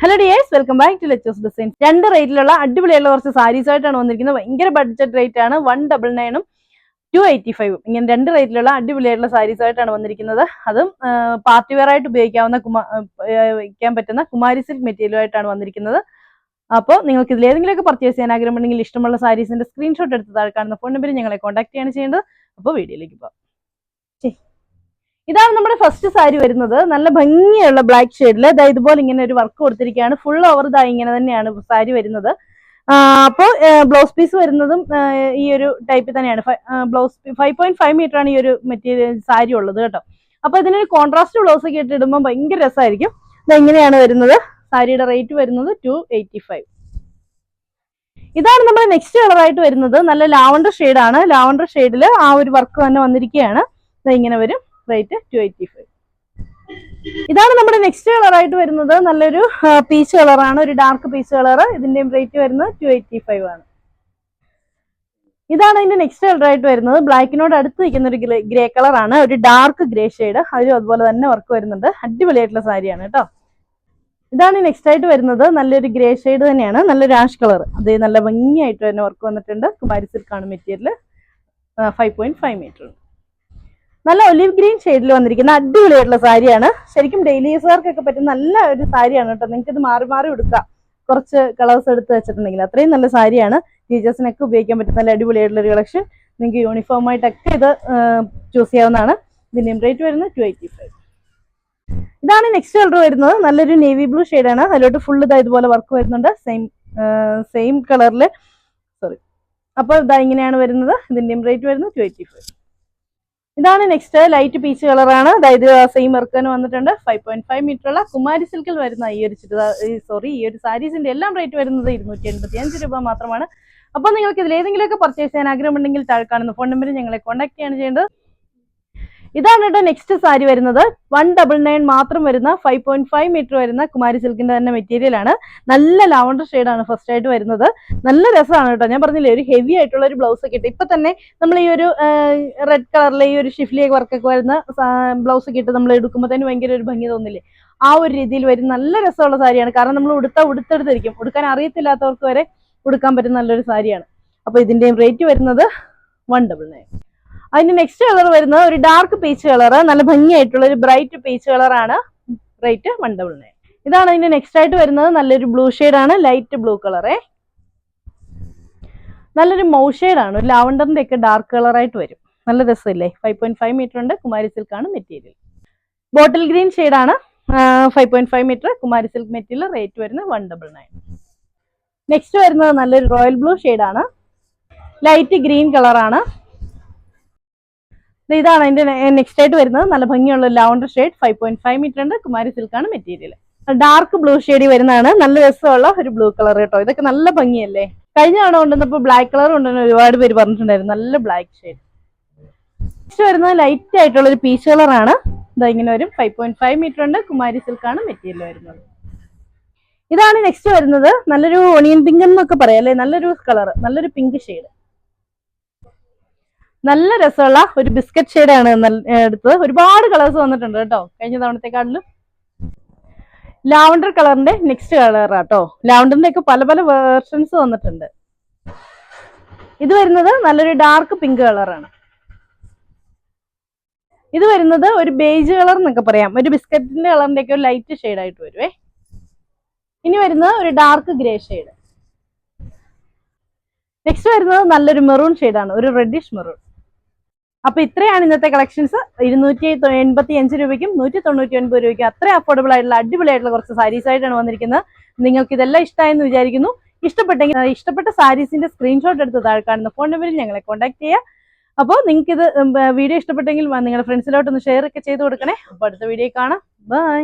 Hello dears welcome back to ലെച്ചേഴ്സ് design രണ്ട് റേറ്റിലുള്ള അടിപൊളിയുള്ള കുറച്ച് സാരീസ് ആയിട്ടാണ് വന്നിരിക്കുന്നത്. ഭയങ്കര ബഡ്ജറ്റ് റേറ്റ് ആണ്. വൺ ഡബിൾ നയനും ടു എയ്റ്റി ഫൈവും ഇങ്ങനെ രണ്ട് റേറ്റിലുള്ള അടിപൊളിയായിട്ടുള്ള സാരീസ് ആയിട്ടാണ് വന്നിരിക്കുന്നത്. അതും പാർട്ടി വെയർ ആയിട്ട് ഉപയോഗിക്കാവുന്ന കുമാ ആ, പറ്റുന്ന കുമാരി സിൽക്ക് മെറ്റീരിയലുമായിട്ടാണ് വന്നിരിക്കുന്നത്. അപ്പോൾ നിങ്ങൾക്ക് ഇതിൽ ഏതെങ്കിലുമൊക്കെ പർച്ചേസ് ചെയ്യാൻ ആഗ്രഹമുണ്ടെങ്കിൽ ഇഷ്ടമുള്ള സാരീസിന്റെ സ്ക്രീൻഷോട്ട് എടുത്ത് താഴെ കാണുന്ന ഫോൺ നമ്പറിൽ ഞങ്ങളെ കോൺടാക്ട് ചെയ്യാണ് ചെയ്യേണ്ടത്. അപ്പോൾ വീഡിയോയിലേക്ക് പോകാം. ഇതാണ് നമ്മുടെ ഫസ്റ്റ് സാരി വരുന്നത്. നല്ല ഭംഗിയുള്ള ബ്ലാക്ക് ഷെയ്ഡിൽ അതായത് ഇതുപോലെ ഇങ്ങനെ ഒരു വർക്ക് കൊടുത്തിരിക്കുകയാണ്. ഫുൾ ഓവർ ഇതായി ഇങ്ങനെ തന്നെയാണ് സാരി വരുന്നത്. അപ്പോൾ ബ്ലൗസ് പീസ് വരുന്നതും ഈ ഒരു ടൈപ്പിൽ തന്നെയാണ്. Blouse five point five metre ആണ് ഈ ഒരു മെറ്റീരിയൽ സാരി ഉള്ളത് കേട്ടോ. അപ്പോൾ ഇതിനൊരു കോൺട്രാസ്റ്റ് ബ്ലൗസ് ഒക്കെ ഇട്ട് ഇടുമ്പോൾ ഭയങ്കര രസമായിരിക്കും ഇത് എങ്ങനെയാണ് വരുന്നത്. സാരിയുടെ റേറ്റ് വരുന്നത് ടു എയ്റ്റി ഫൈവ് ഇതാണ് നമ്മൾ നെക്സ്റ്റ് കളറായിട്ട് വരുന്നത്. നല്ല ലാവണ്ടർ ഷെയ്ഡാണ് ലാവണ്ടർ ഷെയ്ഡിൽ ആ ഒരു വർക്ക് തന്നെ വന്നിരിക്കുകയാണ്. ഇങ്ങനെ വരും. Rate two eighty five. ഇതാണ് നമ്മുടെ നെക്സ്റ്റ് കളർ ആയിട്ട് വരുന്നത്. നല്ലൊരു പീച്ച് കളറാണ്. ഒരു ഡാർക്ക് പീച്ച് കളർ ഇതിന്റെയും റേറ്റ് വരുന്നത് ടു എയ്റ്റി ഫൈവ് ആണ്. ഇതാണ് ഇതിന്റെ നെക്സ്റ്റ് കളർ ആയിട്ട് വരുന്നത്. ബ്ലാക്കിനോട് അടുത്ത് നിൽക്കുന്ന ഒരു ഗ്രേ കളറാണ്. ഒരു ഡാർക്ക് ഗ്രേ ഷെയ്ഡ്. അതിലും അതുപോലെ തന്നെ വർക്ക് വരുന്നുണ്ട്. അടിപൊളിയായിട്ടുള്ള സാരിയാണ് കേട്ടോ. ഇതാണ് നെക്സ്റ്റ് ആയിട്ട് വരുന്നത്. നല്ലൊരു ഗ്രേ ഷെയ്ഡ് തന്നെയാണ്. നല്ലൊരു ആഷ് കളർ അത് നല്ല ഭംഗിയായിട്ട് തന്നെ വർക്ക് വന്നിട്ടുണ്ട്. Kumari സിൽക്കാണ് material five point five metre നല്ല ഒലിവ് ഗ്രീൻ ഷെയ്ഡിൽ വന്നിരിക്കുന്ന അടിപൊളിയായിട്ടുള്ള സാരിയാണ്. ശരിക്കും ഡെയിലി യൂസുകാർക്കൊക്കെ പറ്റുന്ന നല്ല ഒരു സാരിയാണ് കേട്ടോ. നിങ്ങൾക്ക് ഇത് മാറി മാറി എടുക്കാം കുറച്ച് കളേഴ്സ് എടുത്ത് വെച്ചിട്ടുണ്ടെങ്കിൽ അത്രയും നല്ല സാരിയാണ്. ടീച്ചേഴ്സിനൊക്കെ ഉപയോഗിക്കാൻ പറ്റുന്ന നല്ല അടിപൊളിയായിട്ടുള്ള ഒരു കളക്ഷൻ. നിങ്ങൾക്ക് യൂണിഫോം ആയിട്ടൊക്കെ ഇത് ചൂസ് ചെയ്യാവുന്നതാണ്. ഇതിന്റെ റേറ്റ് വരുന്നത് ടു എയ്റ്റി ഫൈവ് ഇതാണ് നെക്സ്റ്റ് കളർ വരുന്നത്. നല്ലൊരു നേവി ബ്ലൂ ആണ്. അതിലോട്ട് ഫുൾ ഇതാ ഇതുപോലെ വർക്ക് വരുന്നുണ്ട്. സെയിം സെയിം കളറിൽ സോറി അപ്പോൾ ഇതാ ഇങ്ങനെയാണ് വരുന്നത്. ഇതിന്റെയും റേറ്റ് വരുന്നത് ടു എയ്റ്റി ഫൈവ് ഇതാണ് നെക്സ്റ്റ് ലൈറ്റ് പീച്ച് കളറാണ് അതായത് സെയിം വർക്ക് തന്നെ വന്നിട്ടുണ്ട്. ഫൈവ് പോയിന്റ് ഫൈവ് മീറ്റർ ഉള്ള കുമാരി സിൽക്കിൽ വരുന്ന ഈ ഒരു സോറി ഈ ഒരു സാരീസിന്റെ എല്ലാം റേറ്റ് വരുന്നത് ഇരുന്നൂറ്റി എൺപത്തി അഞ്ച് രൂപ മാത്രമാണ്. അപ്പോൾ നിങ്ങൾക്ക് ഇതിൽ ഏതെങ്കിലുമൊക്കെ പർച്ചേസ് ചെയ്യാൻ ആഗ്രഹമുണ്ടെങ്കിൽ താഴെ കാണുന്ന ഫോൺ നമ്പറിൽ ഞങ്ങളെ കോൺടാക്ട് ചെയ്യാണ് ചെയ്യേണ്ടത്. ഇതാണ് കേട്ടോ നെക്സ്റ്റ് സാരി വരുന്നത്. വൺ ഡബിൾ നയൻ മാത്രം വരുന്ന ഫൈവ് പോയിന്റ് ഫൈവ് മീറ്റർ വരുന്ന കുമാരി സിൽക്കിന്റെ തന്നെ മെറ്റീരിയൽ ആണ്. നല്ല ലാവണ്ടർ ആണ് ഫസ്റ്റ് ആയിട്ട് വരുന്നത്. നല്ല രസമാണ് കേട്ടോ. ഞാൻ പറഞ്ഞില്ലേ ഒരു ഹെവി ആയിട്ടുള്ള ഒരു ബ്ലൗസ് ഒക്കെ ഇട്ട് ഇപ്പൊ തന്നെ നമ്മൾ ഈ ഒരു റെഡ് കളറിലെ ഈ ഒരു ഷിഫ്ലിയൊക്കെ വർക്കൊക്കെ വരുന്ന ബ്ലൗസ് ഒക്കെ ഇട്ട് നമ്മൾ എടുക്കുമ്പോൾ തന്നെ ഭയങ്കര ഒരു ഭംഗി തോന്നില്ലേ? ആ ഒരു രീതിയിൽ വരും നല്ല രസമുള്ള സാരിയാണ്. കാരണം നമ്മൾ ഉടുത്ത ഉടുത്തെടുത്തിരിക്കും. ഉടുക്കാൻ അറിയത്തില്ലാത്തവർക്ക് വരെ ഉടുക്കാൻ പറ്റുന്ന നല്ലൊരു സാരിയാണ്. അപ്പൊ ഇതിന്റെയും റേറ്റ് വരുന്നത് വൺ ഡബിൾ നയൻ അതിന്റെ നെക്സ്റ്റ് കളർ വരുന്നത് ഒരു ഡാർക്ക് പീച്ച് കളർ നല്ല ഭംഗിയായിട്ടുള്ള ഒരു ബ്രൈറ്റ് പീച്ച് കളറാണ് റേറ്റ് വൺ ഡബിൾ നയൻ ഇതാണ് അതിന്റെ നെക്സ്റ്റ് ആയിട്ട് വരുന്നത്. നല്ലൊരു ബ്ലൂ ആണ് ലൈറ്റ് ബ്ലൂ കളറേ നല്ലൊരു മൗ ആണ് ഒരു ലാവണ്ടറിന്റെ ഒക്കെ ഡാർക്ക് കളറായിട്ട് വരും. നല്ല രസമില്ലേ? ഫൈവ് പോയിന്റ് ഫൈവ് മീറ്റർ ഉണ്ട് കുമാരി സിൽക്കാണ് മെറ്റീരിയൽ ബോട്ടിൽ ഗ്രീൻ ആണ്. Five point five metre Kumari silk material rate വരുന്നത് വൺ ഡബിൾ നയൻ നെക്സ്റ്റ് വരുന്നത് നല്ലൊരു റോയൽ ബ്ലൂ ആണ്. ലൈറ്റ് ഗ്രീൻ കളറാണ് ഇതാണ് അതിന്റെ നെക്സ്റ്റ് ആയിട്ട് വരുന്നത്. നല്ല ഭംഗിയുള്ള lavender shade five point five metre ഉണ്ട് കുമാരി സിൽക്കാണ് മെറ്റീരിയൽ ഡാർക്ക് ബ്ലൂ ഷെയ്ഡ് വരുന്നതാണ്. നല്ല രസമുള്ള ഒരു ബ്ലൂ കളർ കേട്ടോ. ഇതൊക്കെ നല്ല ഭംഗിയല്ലേ? കഴിഞ്ഞ തവണ കൊണ്ടുവന്നപ്പോൾ ബ്ലാക്ക് കളർ കൊണ്ടുവന്ന ഒരുപാട് പേര് പറഞ്ഞിട്ടുണ്ടായിരുന്നു. നല്ല ബ്ലാക്ക് ഷെയ്ഡ് നെക്സ്റ്റ് വരുന്നത് ലൈറ്റ് ആയിട്ടുള്ള ഒരു പീച്ച് കളറാണ് ഇതാ ഇങ്ങനെ വരും. ഫൈവ് പോയിന്റ് ഫൈവ് മീറ്റർ ഉണ്ട് കുമാരി സിൽക്കാണ് മെറ്റീരിയൽ വരുന്നത്. ഇതാണ് നെക്സ്റ്റ് വരുന്നത്. നല്ലൊരു ഓണിയൻ പിങ്ക് എന്നൊക്കെ പറയാം അല്ലെ? നല്ലൊരു കളർ നല്ലൊരു പിങ്ക് ഷെയ്ഡ് നല്ല രസമുള്ള ഒരു ബിസ്ക്കറ്റ് ഷെയ്ഡാണ് എടുത്തത്. ഒരുപാട് കളേഴ്സ് വന്നിട്ടുണ്ട് കേട്ടോ കഴിഞ്ഞ തവണത്തെക്കാട്ടിലും. ലാവണ്ടർ കളറിന്റെ നെക്സ്റ്റ് കളർ കേട്ടോ ലാവണ്ടറിന്റെ ഒക്കെ പല പല വേർഷൻസ് വന്നിട്ടുണ്ട്. ഇത് വരുന്നത് നല്ലൊരു ഡാർക്ക് പിങ്ക് കളറാണ്. ഇത് വരുന്നത് ഒരു ബേജ് കളർ എന്നൊക്കെ പറയാം. ഒരു ബിസ്ക്കറ്റിന്റെ കളറിന്റെ ഒക്കെ ഒരു ലൈറ്റ് ഷെയ്ഡ് ആയിട്ട് വരുവേ. ഇനി വരുന്നത് ഒരു ഡാർക്ക് ഗ്രേ ഷെയ്ഡ് നെക്സ്റ്റ് വരുന്നത് നല്ലൊരു മെറൂൺ ഷെയ്ഡാണ് ഒരു റെഡിഷ് മെറൂൺ അപ്പൊ ഇത്രയാണ് ഇന്നത്തെ കളക്ഷൻസ് ഇരുന്നൂറ്റി എൺപത്തി അഞ്ച് രൂപയ്ക്കും നൂറ്റി തൊണ്ണൂറ്റി ഒൻപത് രൂപയ്ക്കും അത്ര അഫോർഡബിൾ ആയിട്ടുള്ള അടിപൊളിയായിട്ടുള്ള കുറച്ച് സാരീസ് ആയിട്ടാണ് വന്നിരിക്കുന്നത്. നിങ്ങൾക്ക് ഇതെല്ലാം ഇഷ്ടമായെന്ന് വിചാരിക്കുന്നു. ഇഷ്ടപ്പെട്ടെങ്കിൽ ഇഷ്ടപ്പെട്ട സാരീസിന്റെ സ്ക്രീൻഷോട്ട് എടുത്ത് താഴെ കാണുന്ന ഫോൺ നമ്പറിൽ ഞങ്ങളെ കോൺടാക്ട് ചെയ്യുക. അപ്പോൾ നിങ്ങൾക്ക് ഇത് വീഡിയോ ഇഷ്ടപ്പെട്ടെങ്കിൽ നിങ്ങളുടെ ഫ്രണ്ട്സിലോട്ടൊന്ന് ഷെയർ ഒക്കെ ചെയ്ത് കൊടുക്കണേ. അപ്പോൾ അടുത്ത വീഡിയോ കാണാം. ബൈ